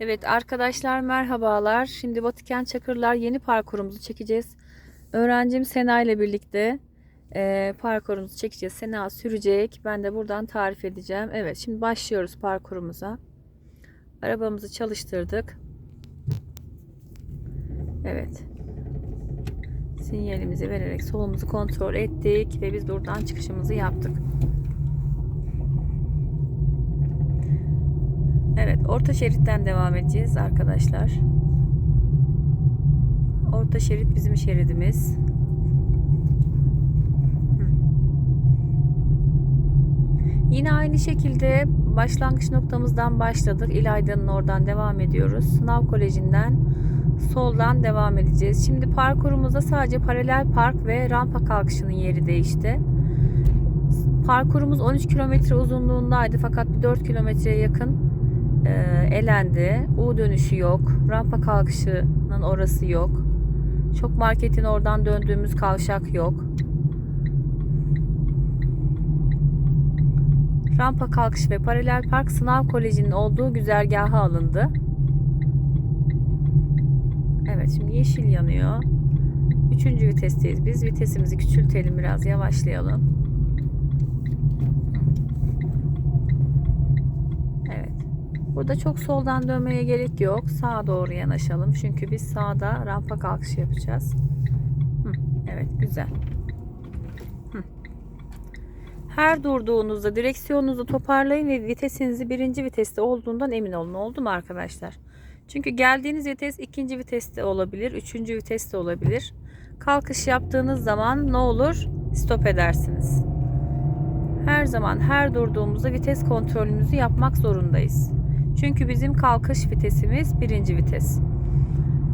Evet arkadaşlar merhabalar. Şimdi Batıken Çakırlar yeni parkurumuzu çekeceğiz. Öğrencim Sena ile birlikte e, parkurumuzu çekeceğiz. Sena sürecek. Ben de buradan tarif edeceğim. Evet şimdi başlıyoruz parkurumuza. Arabamızı çalıştırdık. Evet. Sinyalimizi vererek solumuzu kontrol ettik ve biz buradan çıkışımızı yaptık. Evet, orta şeritten devam edeceğiz arkadaşlar. Orta şerit bizim şeridimiz. Yine aynı şekilde başlangıç noktamızdan başladık. İlayda'nın oradan devam ediyoruz. Sınav Koleji'nden soldan devam edeceğiz. Şimdi parkurumuzda sadece paralel park ve rampa kalkışının yeri değişti. Parkurumuz 13 kilometre uzunluğundaydı fakat bir 4 kilometreye yakın e, elendi. U dönüşü yok. Rampa kalkışının orası yok. Çok marketin oradan döndüğümüz kavşak yok. Rampa kalkış ve paralel park sınav kolejinin olduğu güzergaha alındı. Evet şimdi yeşil yanıyor. Üçüncü vitesteyiz biz. Vitesimizi küçültelim biraz yavaşlayalım. Evet. Burada çok soldan dönmeye gerek yok. Sağa doğru yanaşalım. Çünkü biz sağda rampa kalkışı yapacağız. Hı, evet güzel. Her durduğunuzda direksiyonunuzu toparlayın ve vitesinizi birinci viteste olduğundan emin olun. Oldu mu arkadaşlar? Çünkü geldiğiniz vites ikinci viteste olabilir. Üçüncü viteste olabilir. Kalkış yaptığınız zaman ne olur? Stop edersiniz. Her zaman her durduğumuzda vites kontrolümüzü yapmak zorundayız. Çünkü bizim kalkış vitesimiz birinci vites.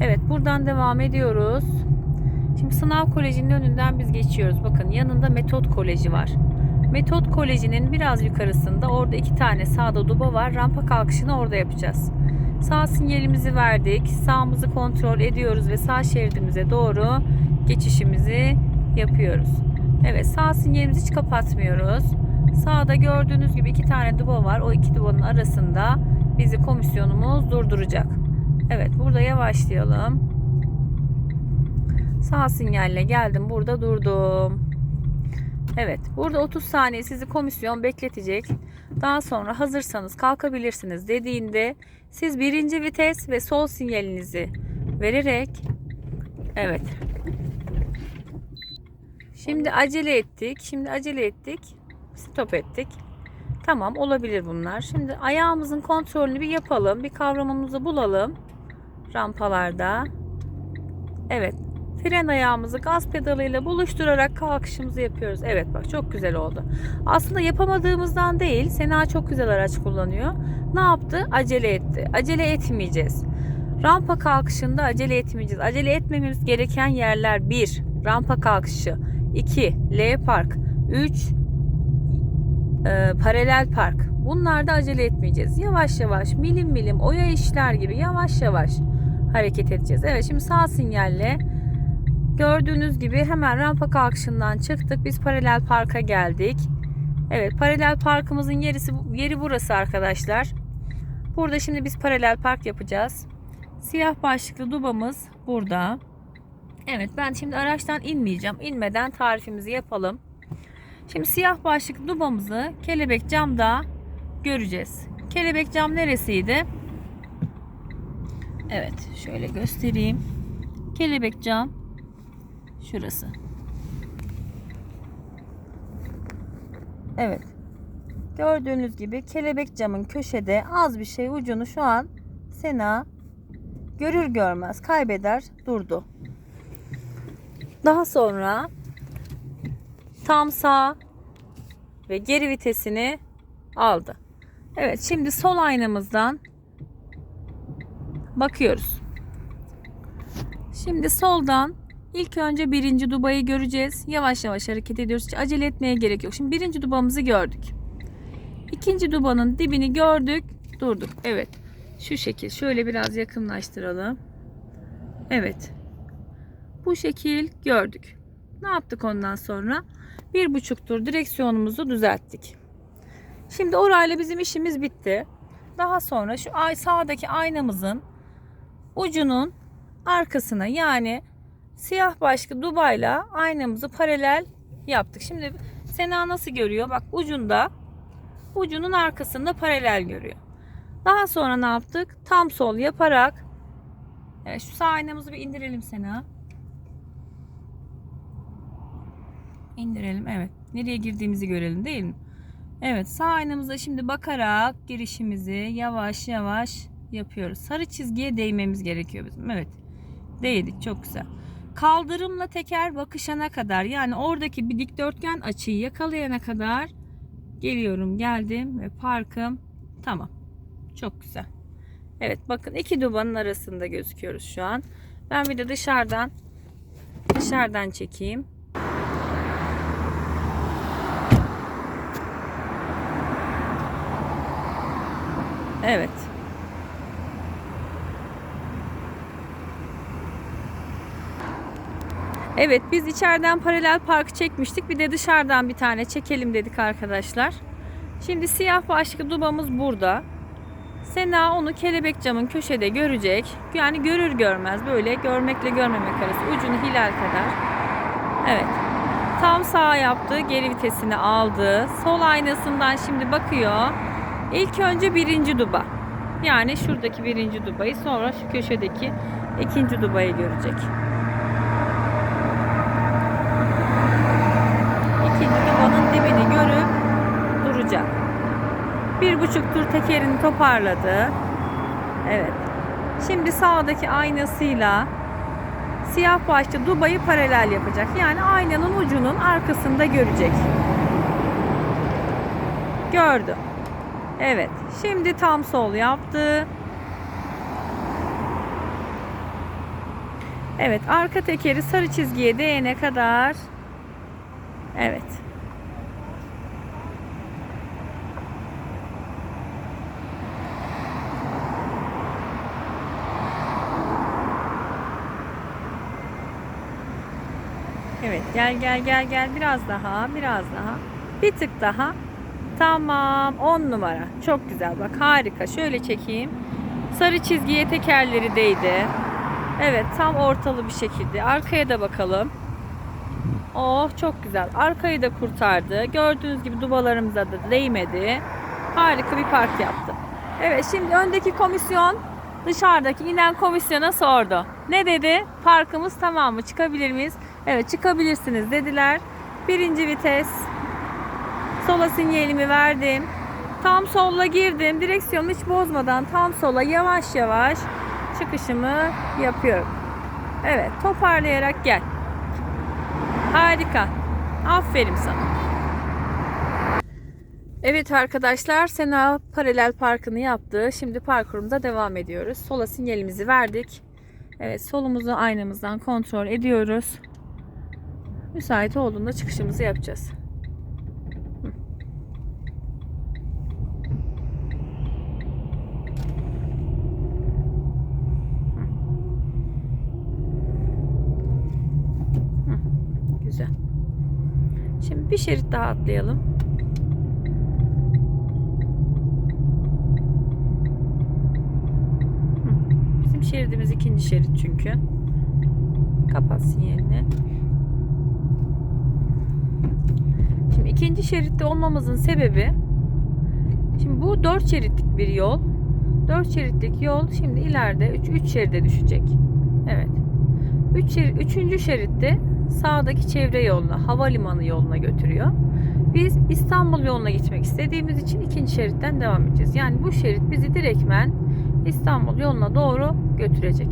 Evet buradan devam ediyoruz. Şimdi sınav kolejinin önünden biz geçiyoruz. Bakın yanında metot koleji var. Metot kolejinin biraz yukarısında orada iki tane sağda duba var. Rampa kalkışını orada yapacağız. Sağ sinyalimizi verdik. Sağımızı kontrol ediyoruz ve sağ şeridimize doğru geçişimizi yapıyoruz. Evet sağ sinyalimizi hiç kapatmıyoruz. Sağda gördüğünüz gibi iki tane duba var. O iki dubanın arasında bizi komisyonumuz durduracak. Evet burada yavaşlayalım. Sağ sinyalle geldim. Burada durdum. Evet burada 30 saniye sizi komisyon bekletecek. Daha sonra hazırsanız kalkabilirsiniz dediğinde siz birinci vites ve sol sinyalinizi vererek evet Şimdi acele ettik. Şimdi acele ettik. Stop ettik. Tamam olabilir bunlar. Şimdi ayağımızın kontrolünü bir yapalım. Bir kavramımızı bulalım. Rampalarda. Evet. Fren ayağımızı gaz pedalıyla buluşturarak kalkışımızı yapıyoruz. Evet bak çok güzel oldu. Aslında yapamadığımızdan değil. Sena çok güzel araç kullanıyor. Ne yaptı? Acele etti. Acele etmeyeceğiz. Rampa kalkışında acele etmeyeceğiz. Acele etmemiz gereken yerler 1. Rampa kalkışı 2. L park 3 e, paralel park. Bunlarda acele etmeyeceğiz. Yavaş yavaş milim milim oya işler gibi yavaş yavaş hareket edeceğiz. Evet şimdi sağ sinyalle gördüğünüz gibi hemen rampa kalkışından çıktık. Biz paralel parka geldik. Evet paralel parkımızın yerisi, yeri burası arkadaşlar. Burada şimdi biz paralel park yapacağız. Siyah başlıklı dubamız burada. Evet ben şimdi araçtan inmeyeceğim. İnmeden tarifimizi yapalım. Şimdi siyah başlıklı dubamızı kelebek camda göreceğiz. Kelebek cam neresiydi? Evet şöyle göstereyim. Kelebek cam şurası. Evet. Gördüğünüz gibi kelebek camın köşede az bir şey ucunu şu an Sena görür görmez kaybeder durdu. Daha sonra tam sağ ve geri vitesini aldı. Evet şimdi sol aynamızdan bakıyoruz. Şimdi soldan ilk önce birinci dubayı göreceğiz. Yavaş yavaş hareket ediyoruz. Hiç acele etmeye gerek yok. Şimdi birinci dubamızı gördük. İkinci dubanın dibini gördük. Durduk. Evet. Şu şekil. Şöyle biraz yakınlaştıralım. Evet. Bu şekil gördük. Ne yaptık ondan sonra? Bir buçuk tur direksiyonumuzu düzelttik. Şimdi orayla bizim işimiz bitti. Daha sonra şu sağdaki aynamızın ucunun arkasına yani siyah başlı dubayla aynamızı paralel yaptık. Şimdi Sena nasıl görüyor? Bak ucunda ucunun arkasında paralel görüyor. Daha sonra ne yaptık? Tam sol yaparak evet, şu sağ aynamızı bir indirelim Sena. İndirelim evet. Nereye girdiğimizi görelim değil mi? Evet sağ aynamıza şimdi bakarak girişimizi yavaş yavaş yapıyoruz. Sarı çizgiye değmemiz gerekiyor bizim. Evet. Değdik çok güzel. Kaldırımla teker bakışana kadar yani oradaki bir dikdörtgen açıyı yakalayana kadar geliyorum geldim ve parkım tamam. Çok güzel. Evet bakın iki dubanın arasında gözüküyoruz şu an. Ben bir de dışarıdan dışarıdan çekeyim. Evet. Evet biz içeriden paralel park çekmiştik. Bir de dışarıdan bir tane çekelim dedik arkadaşlar. Şimdi siyah başlı dubamız burada. Sena onu kelebek camın köşede görecek. Yani görür görmez böyle görmekle görmemek arası ucunu hilal kadar. Evet. Tam sağ yaptı. Geri vitesini aldı. Sol aynasından şimdi bakıyor. İlk önce birinci duba. Yani şuradaki birinci dubayı sonra şu köşedeki ikinci dubayı görecek. İkinci dubanın dibini görüp duracak. Bir buçuk tur tekerini toparladı. Evet. Şimdi sağdaki aynasıyla siyah başlı dubayı paralel yapacak. Yani aynanın ucunun arkasında görecek. Gördü. Evet. Şimdi tam sol yaptı. Evet. Arka tekeri sarı çizgiye değene kadar. Evet. Evet. Gel gel gel gel. Biraz daha. Biraz daha. Bir tık daha. Tamam 10 numara. Çok güzel bak harika. Şöyle çekeyim. Sarı çizgiye tekerleri değdi. Evet tam ortalı bir şekilde. Arkaya da bakalım. Oh çok güzel. Arkayı da kurtardı. Gördüğünüz gibi dubalarımıza da değmedi. Harika bir park yaptı. Evet şimdi öndeki komisyon dışarıdaki inen komisyona sordu. Ne dedi? Parkımız tamam mı? Çıkabilir miyiz? Evet çıkabilirsiniz dediler. Birinci vites Sola sinyalimi verdim. Tam solla girdim. Direksiyonu hiç bozmadan tam sola yavaş yavaş çıkışımı yapıyorum. Evet toparlayarak gel. Harika. Aferin sana. Evet arkadaşlar Sena paralel parkını yaptı. Şimdi parkurumuza devam ediyoruz. Sola sinyalimizi verdik. Evet solumuzu aynamızdan kontrol ediyoruz. Müsait olduğunda çıkışımızı yapacağız. Güzel. Şimdi bir şerit daha atlayalım. Bizim şeridimiz ikinci şerit çünkü. Kapat sinyalini. Şimdi ikinci şeritte olmamızın sebebi Şimdi bu dört şeritlik bir yol. Dört şeritlik yol şimdi ileride 3 3 şeride düşecek. Evet. 3 şerit, üçüncü şeritte sağdaki çevre yoluna, havalimanı yoluna götürüyor. Biz İstanbul yoluna gitmek istediğimiz için ikinci şeritten devam edeceğiz. Yani bu şerit bizi direktmen İstanbul yoluna doğru götürecek.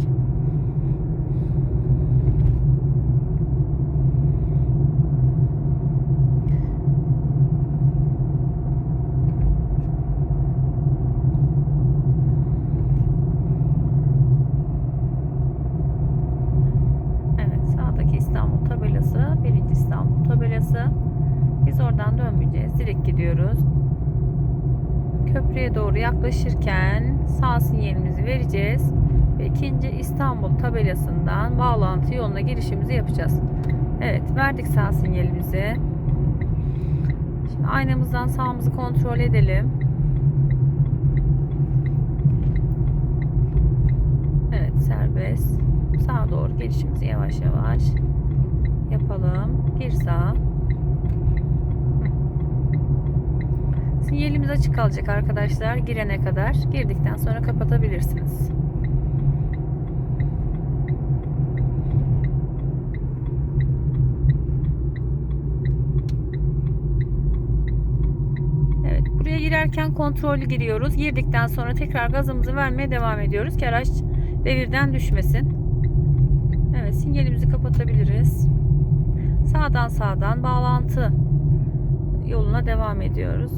yaklaşırken sağ sinyalimizi vereceğiz. Ve ikinci İstanbul tabelasından bağlantı yoluna girişimizi yapacağız. Evet verdik sağ sinyalimizi. Şimdi aynamızdan sağımızı kontrol edelim. Evet serbest. Sağa doğru gelişimizi yavaş yavaş yapalım. Gir sağ. Sinyalimiz açık kalacak arkadaşlar girene kadar. Girdikten sonra kapatabilirsiniz. Evet, buraya girerken kontrollü giriyoruz. Girdikten sonra tekrar gazımızı vermeye devam ediyoruz ki araç devirden düşmesin. Evet, sinyalimizi kapatabiliriz. Sağdan sağdan bağlantı yoluna devam ediyoruz.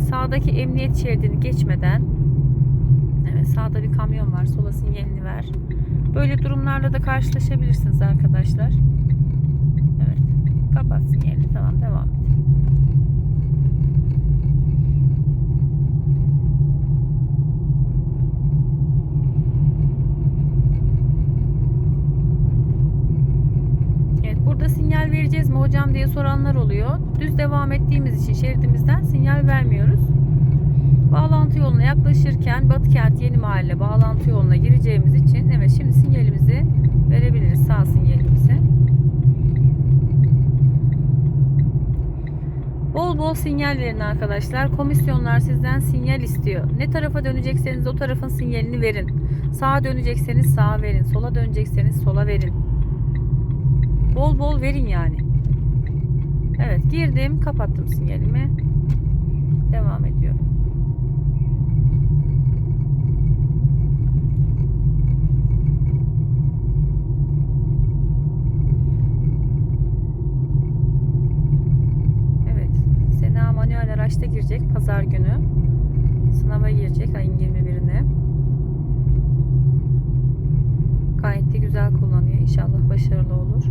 Sağdaki emniyet şeridini geçmeden Evet, sağda bir kamyon var. Sola sinyalini ver. Böyle durumlarla da karşılaşabilirsiniz arkadaşlar. Evet. Kapat sinyalini. Tamam, devam et. Evet, burada sinyal vereceğiz mi hocam diye soranlar oluyor. Düz devam ettiğimiz için şeridimizden sinyal vermiyoruz. Bağlantı yoluna yaklaşırken Batıkent Yeni Mahalle bağlantı yoluna gireceğimiz için evet şimdi sinyalimizi verebiliriz sağ sinyalimizi. Bol bol sinyal verin arkadaşlar. Komisyonlar sizden sinyal istiyor. Ne tarafa dönecekseniz o tarafın sinyalini verin. Sağa dönecekseniz sağa verin. Sola dönecekseniz sola verin. Bol bol verin yani. Evet girdim kapattım sinyalimi. Devam ediyor. Evet. Sena manuel araçta girecek pazar günü. Sınava girecek ayın 21'ine. Güzel kullanıyor. İnşallah başarılı olur.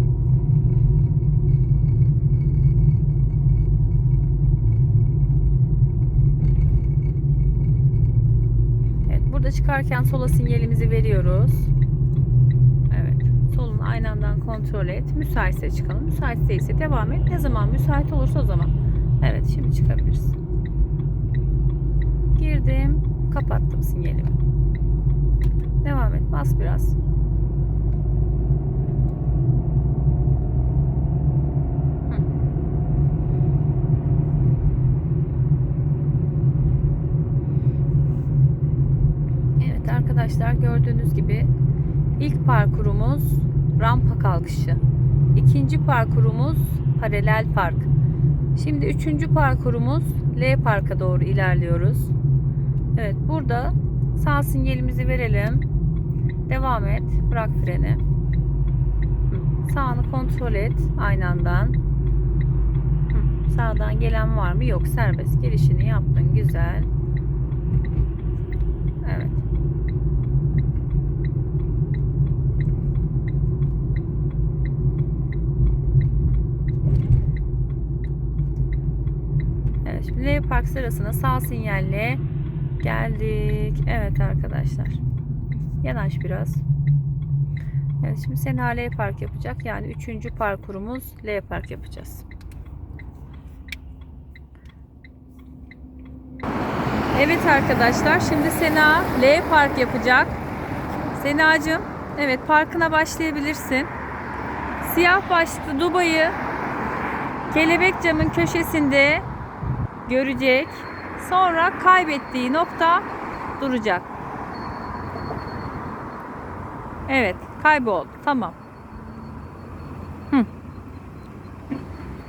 Evet, burada çıkarken sola sinyalimizi veriyoruz. Evet, solun aynandan kontrol et. Müsaitse çıkalım. Müsait değilse devam et. Ne zaman müsait olursa o zaman. Evet, şimdi çıkabiliriz. Girdim, kapattım sinyalimi. Devam et, bas biraz. Hı. Evet arkadaşlar gördüğünüz gibi ilk parkurumuz rampa kalkışı. İkinci parkurumuz paralel park. Şimdi üçüncü parkurumuz L parka doğru ilerliyoruz. Evet burada sağ sinyalimizi verelim. Devam et. Bırak freni. Sağını kontrol et aynandan. Sağdan gelen var mı? Yok. Serbest. Gelişini yaptın. Güzel. Evet. L park sırasına sağ sinyalle geldik. Evet arkadaşlar. Yanaş biraz. Evet şimdi Sena L park yapacak. Yani üçüncü parkurumuz L park yapacağız. Evet arkadaşlar şimdi Sena L park yapacak. Senacığım evet parkına başlayabilirsin. Siyah başlıklı Dubai'yi kelebek camın köşesinde görecek. Sonra kaybettiği nokta duracak. Evet, kayboldu. Tamam. Hı.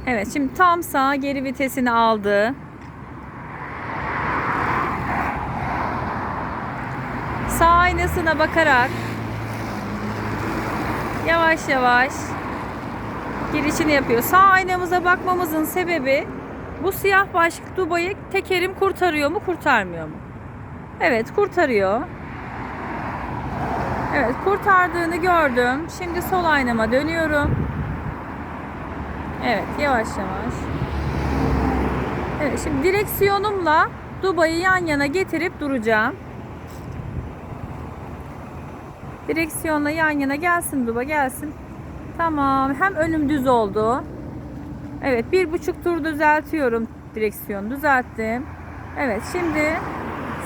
Evet, şimdi tam sağ geri vitesini aldı. Sağ aynasına bakarak yavaş yavaş girişini yapıyor. Sağ aynamıza bakmamızın sebebi bu siyah başlık Dubai'yi tekerim kurtarıyor mu kurtarmıyor mu? Evet kurtarıyor. Evet kurtardığını gördüm. Şimdi sol aynama dönüyorum. Evet yavaş yavaş. Evet şimdi direksiyonumla Dubai'yi yan yana getirip duracağım. Direksiyonla yan yana gelsin Duba gelsin. Tamam hem önüm düz oldu. Evet bir buçuk tur düzeltiyorum direksiyon düzelttim. Evet şimdi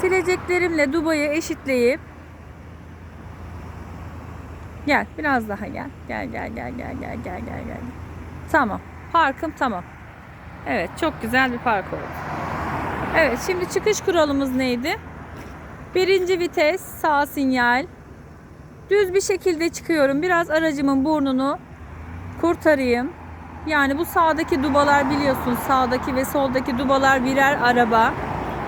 Sileceklerimle dubayı eşitleyip Gel biraz daha gel. Gel gel gel gel gel gel gel gel. Tamam. Parkım tamam. Evet çok güzel bir park oldu. Evet şimdi çıkış kuralımız neydi? Birinci vites sağ sinyal. Düz bir şekilde çıkıyorum. Biraz aracımın burnunu kurtarayım. Yani bu sağdaki dubalar biliyorsunuz sağdaki ve soldaki dubalar birer araba.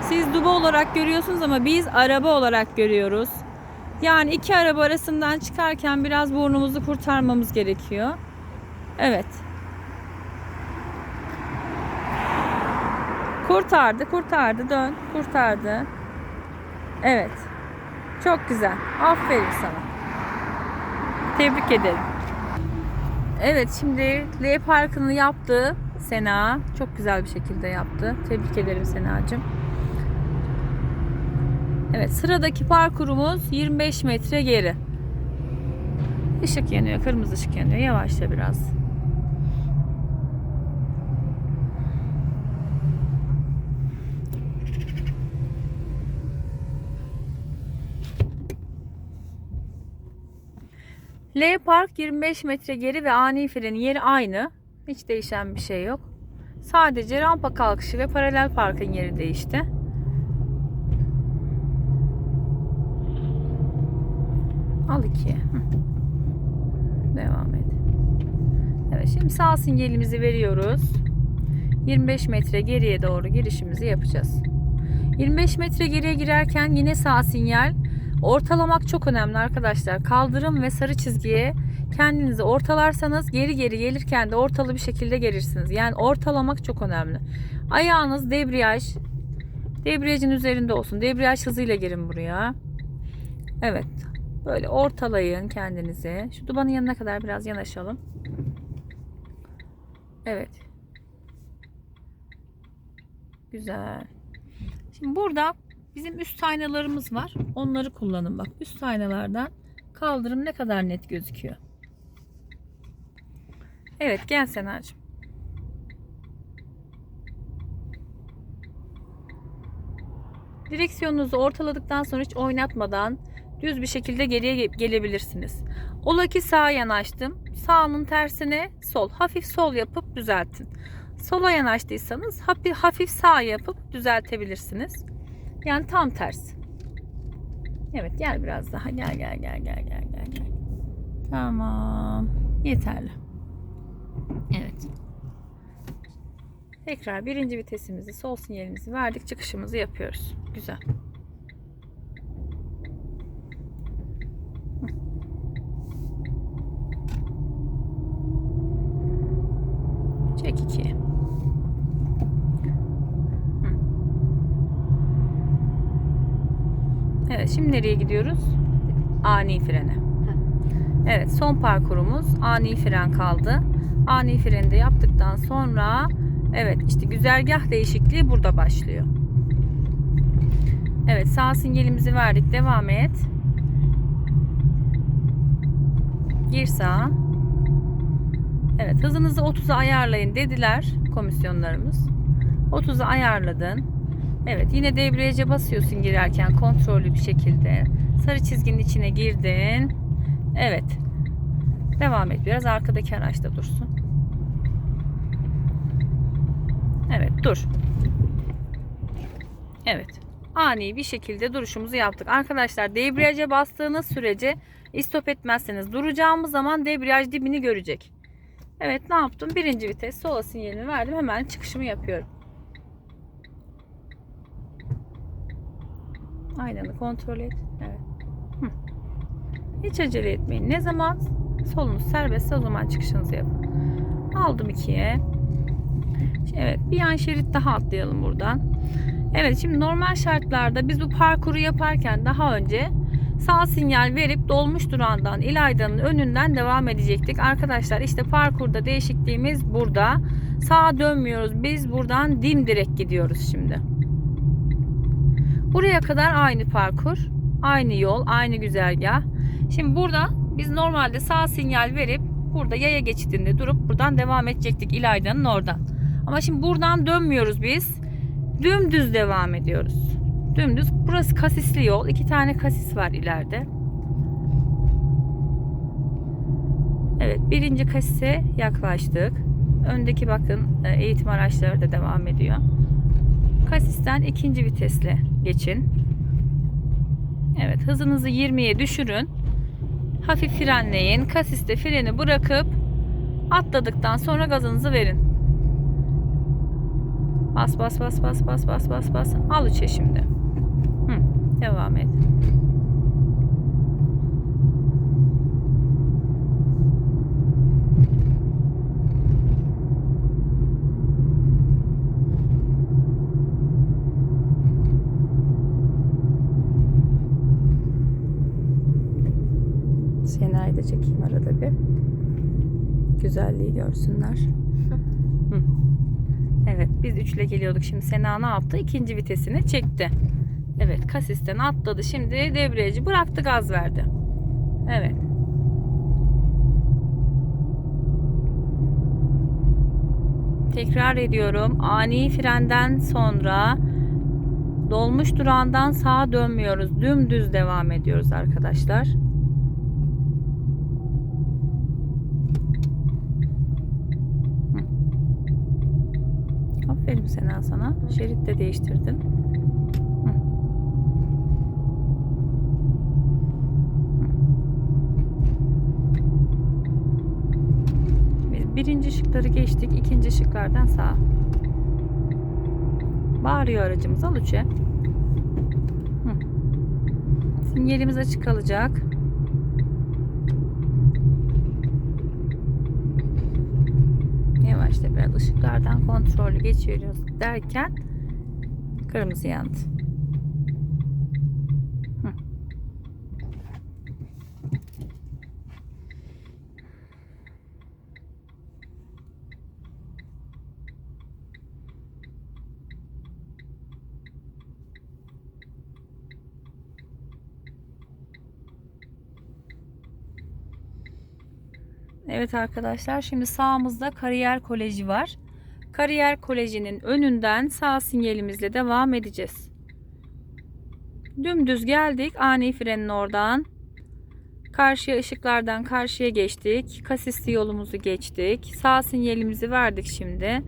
Siz duba olarak görüyorsunuz ama biz araba olarak görüyoruz. Yani iki araba arasından çıkarken biraz burnumuzu kurtarmamız gerekiyor. Evet. Kurtardı, kurtardı. Dön, kurtardı. Evet. Çok güzel. Aferin sana. Tebrik ederim. Evet şimdi L Parkı'nı yaptı Sena. Çok güzel bir şekilde yaptı. Tebrik ederim Sena'cığım. Evet sıradaki parkurumuz 25 metre geri. Işık yanıyor. Kırmızı ışık yanıyor. Yavaşla biraz. L Park 25 metre geri ve ani frenin yeri aynı. Hiç değişen bir şey yok. Sadece rampa kalkışı ve paralel parkın yeri değişti. Al ikiye. Devam et. Evet şimdi sağ sinyalimizi veriyoruz. 25 metre geriye doğru girişimizi yapacağız. 25 metre geriye girerken yine sağ sinyal. Ortalamak çok önemli arkadaşlar. Kaldırım ve sarı çizgiye kendinizi ortalarsanız geri geri gelirken de ortalı bir şekilde gelirsiniz. Yani ortalamak çok önemli. Ayağınız debriyaj debriyajın üzerinde olsun. Debriyaj hızıyla girin buraya. Evet. Böyle ortalayın kendinizi. Şu dubanın yanına kadar biraz yanaşalım. Evet. Güzel. Şimdi burada bizim üst aynalarımız var. Onları kullanın bak. Üst aynalardan kaldırım ne kadar net gözüküyor. Evet gel Senacığım. Direksiyonunuzu ortaladıktan sonra hiç oynatmadan düz bir şekilde geriye ge- gelebilirsiniz. Ola ki sağa yanaştım. Sağının tersine sol. Hafif sol yapıp düzeltin. Sola yanaştıysanız hafif, hafif sağ yapıp düzeltebilirsiniz. Yani tam tersi. Evet gel biraz daha. Gel gel gel gel gel gel. gel. Tamam. Yeterli. Evet. Tekrar birinci vitesimizi, sol sinyalimizi verdik. Çıkışımızı yapıyoruz. Güzel. Çek ikiye. Hı. Evet şimdi nereye gidiyoruz? Ani frene. Evet son parkurumuz ani fren kaldı. Ani freni de yaptıktan sonra evet işte güzergah değişikliği burada başlıyor. Evet sağ sinyalimizi verdik. Devam et. Gir sağa. Evet hızınızı 30'a ayarlayın dediler komisyonlarımız. 30'a ayarladın. Evet yine debriyaja basıyorsun girerken kontrollü bir şekilde. Sarı çizginin içine girdin. Evet. Devam et biraz arkadaki araçta dursun. Evet dur. Evet. Ani bir şekilde duruşumuzu yaptık. Arkadaşlar debriyaja bastığınız sürece istop etmezseniz duracağımız zaman debriyaj dibini görecek. Evet ne yaptım? Birinci vites sola sinyalini verdim. Hemen çıkışımı yapıyorum. Aynanı kontrol et. Evet. Hı. Hiç acele etmeyin. Ne zaman solunuz serbestse o zaman çıkışınızı yapın. Aldım ikiye. Evet bir yan şerit daha atlayalım buradan. Evet şimdi normal şartlarda biz bu parkuru yaparken daha önce sağ sinyal verip dolmuş durağından İlayda'nın önünden devam edecektik. Arkadaşlar işte parkurda değişikliğimiz burada. Sağa dönmüyoruz. Biz buradan dimdirek gidiyoruz şimdi. Buraya kadar aynı parkur. Aynı yol, aynı güzergah. Şimdi burada biz normalde sağ sinyal verip burada yaya geçidinde durup buradan devam edecektik İlayda'nın oradan. Ama şimdi buradan dönmüyoruz biz. Dümdüz devam ediyoruz. Dümdüz. Burası kasisli yol. İki tane kasis var ileride. Evet birinci kasise yaklaştık. Öndeki bakın e, eğitim araçları da devam ediyor. Kasisten ikinci vitesle geçin. Evet hızınızı 20'ye düşürün. Hafif frenleyin. Kasiste freni bırakıp atladıktan sonra gazınızı verin. Bas bas bas bas bas bas bas bas. Al üçe şimdi. Hı, devam et. Güzelliği görsünler. Evet biz üçle geliyorduk. Şimdi Sena ne yaptı? İkinci vitesini çekti. Evet kasisten atladı. Şimdi debriyajı bıraktı gaz verdi. Evet. Tekrar ediyorum. Ani frenden sonra dolmuş durağından sağa dönmüyoruz. Dümdüz devam ediyoruz arkadaşlar. Aferin Sena sana. Şerit de değiştirdin. Biz birinci şıkları geçtik. ikinci şıklardan sağa. Bağırıyor aracımız. Al üçe. Sinyalimiz açık kalacak. Biraz ışıklardan kontrollü geçiyoruz derken kırmızı yandı. Hı. Evet arkadaşlar şimdi sağımızda Kariyer Koleji var. Kariyer Koleji'nin önünden sağ sinyalimizle devam edeceğiz. Dümdüz geldik ani frenin oradan. Karşıya ışıklardan karşıya geçtik. Kasisli yolumuzu geçtik. Sağ sinyalimizi verdik şimdi.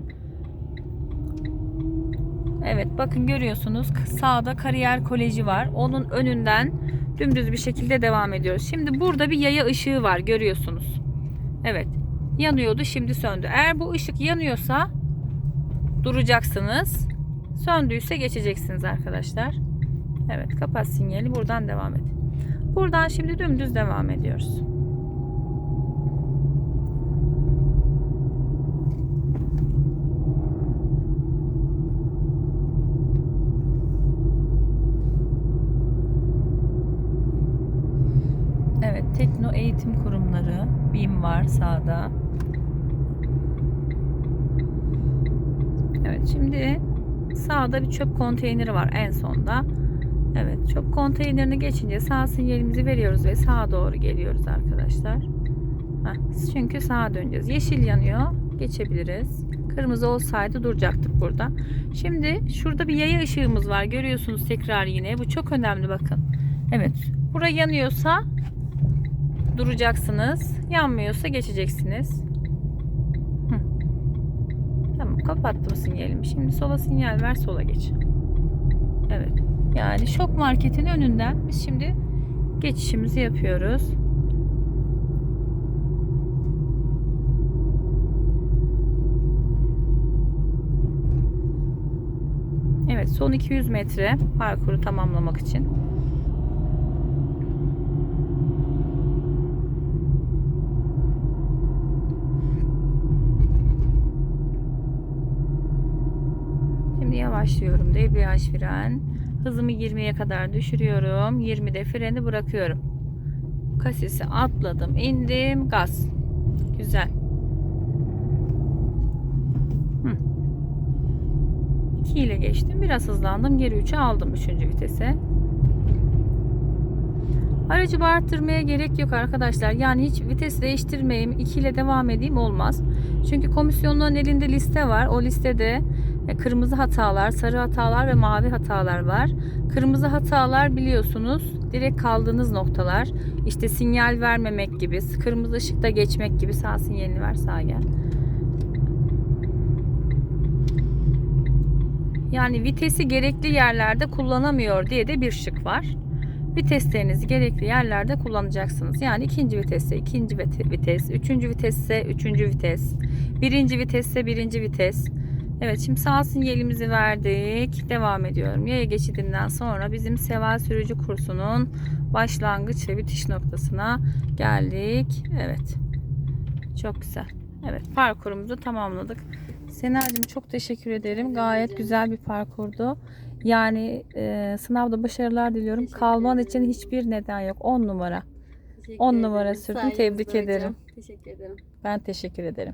Evet bakın görüyorsunuz sağda Kariyer Koleji var. Onun önünden dümdüz bir şekilde devam ediyoruz. Şimdi burada bir yaya ışığı var görüyorsunuz. Yanıyordu şimdi söndü. Eğer bu ışık yanıyorsa duracaksınız. Söndüyse geçeceksiniz arkadaşlar. Evet kapat sinyali buradan devam et. Buradan şimdi dümdüz devam ediyoruz. Evet, Tekno Eğitim Kurumları, BİM var sağda. Evet, şimdi sağda bir çöp konteyneri var en sonda. Evet, çöp konteynerini geçince sağ sinyalimizi veriyoruz ve sağa doğru geliyoruz arkadaşlar. Heh, çünkü sağa döneceğiz. Yeşil yanıyor, geçebiliriz. Kırmızı olsaydı duracaktık burada. Şimdi şurada bir yaya ışığımız var. Görüyorsunuz tekrar yine. Bu çok önemli bakın. Evet, bura yanıyorsa duracaksınız. Yanmıyorsa geçeceksiniz. Kapattım sinyalimi. Şimdi sola sinyal ver sola geç. Evet. Yani şok marketin önünden biz şimdi geçişimizi yapıyoruz. Evet son 200 metre parkuru tamamlamak için. Şimdi yavaşlıyorum. Debriyaj fren. Hızımı 20'ye kadar düşürüyorum. 20'de freni bırakıyorum. Kasisi atladım. indim. Gaz. Güzel. Hı. 2 ile geçtim. Biraz hızlandım. Geri 3'e aldım 3. vitese. Aracı bağırttırmaya gerek yok arkadaşlar. Yani hiç vites değiştirmeyeyim. 2 ile devam edeyim olmaz. Çünkü komisyonların elinde liste var. O listede Kırmızı hatalar, sarı hatalar ve mavi hatalar var. Kırmızı hatalar biliyorsunuz direkt kaldığınız noktalar. İşte sinyal vermemek gibi, kırmızı ışıkta geçmek gibi sağ sinyalini ver sağa gel. Yani vitesi gerekli yerlerde kullanamıyor diye de bir şık var. Viteslerinizi gerekli yerlerde kullanacaksınız. Yani ikinci vitesse ikinci vite- vites, üçüncü vitesse üçüncü vites, birinci vitesse birinci vites. Evet şimdi sağ sinyalimizi verdik. Devam ediyorum. Yaya geçidinden sonra bizim seval sürücü kursunun başlangıç ve bitiş noktasına geldik. Evet. Çok güzel. Evet parkurumuzu tamamladık. Sena'cığım çok teşekkür ederim. Gayet güzel bir parkurdu. Yani e, sınavda başarılar diliyorum. Kalman için hiçbir neden yok. 10 numara. Teşekkür On ederim. numara sürdün. Sayenizde Tebrik ederim. Teşekkür ederim. Ben teşekkür ederim.